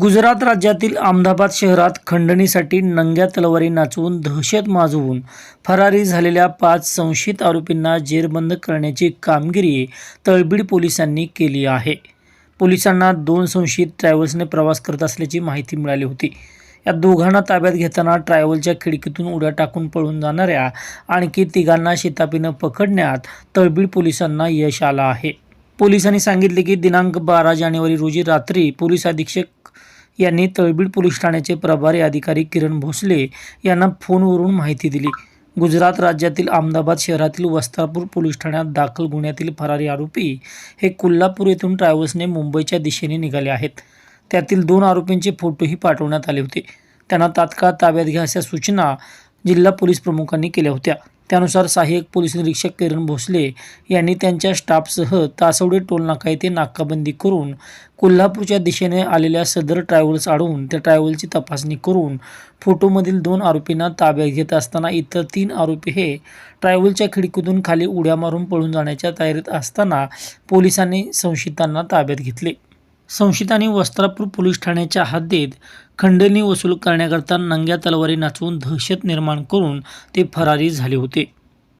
गुजरात राज्यातील अहमदाबाद शहरात खंडणीसाठी नंग्या तलवारी नाचवून दहशत माजवून फरारी झालेल्या पाच संशयित आरोपींना जेरबंद करण्याची कामगिरी तळबीड पोलिसांनी केली आहे. पोलिसांना दोन संशयित ट्रॅव्हल्सने प्रवास करत असल्याची माहिती मिळाली होती. या दोघांना ताब्यात घेताना ट्रॅव्हलच्या खिडकीतून उड्या टाकून पळून जाणाऱ्या आणखी तिघांना शितापीनं पकडण्यात तळबीड पोलिसांना यश आलं आहे. पोलिसांनी सांगितले की दिनांक बारा जानेवारी रोजी रात्री पोलीस अधीक्षक यांनी तळबीड पोलीस ठाण्याचे प्रभारी अधिकारी किरण भोसले यांना फोनवरून माहिती दिली. गुजरात राज्यातील अहमदाबाद शहरातील वस्त्रापूर पोलीस ठाण्यात दाखल गुन्ह्यातील फरारी आरोपी हे कोल्हापूर येथून ट्रॅव्हल्सने मुंबईच्या दिशेने निघाले आहेत. त्यातील दोन आरोपींचे फोटोही पाठवण्यात आले होते. त्यांना तात्काळ ताब्यात घ्या अशा सूचना जिल्हा पोलीस प्रमुखांनी केल्या होत्या. त्यानुसार सहाय्यक पोलीस निरीक्षक किरण भोसले यांनी त्यांच्या स्टाफसह तासवडे टोलनाका येथे नाकाबंदी करून कोल्हापूरच्या दिशेने आलेल्या सदर ट्रॅव्हल्स अडवून त्या ट्रॅव्हलची तपासणी करून फोटोमधील दोन आरोपींना ताब्यात घेत असताना इतर तीन आरोपी हे ट्रॅव्हलच्या खिडकीतून खाली उड्या मारून पळून जाण्याच्या तयारीत असताना पोलिसांनी संशयितांना ताब्यात घेतले. संशयितांनी वस्त्रापूर पोलीस ठाण्याच्या हद्दीत खंडणी वसूल करण्याकरता नंग्या तलवारी नाचवून दहशत निर्माण करून ते फरारी झाले होते.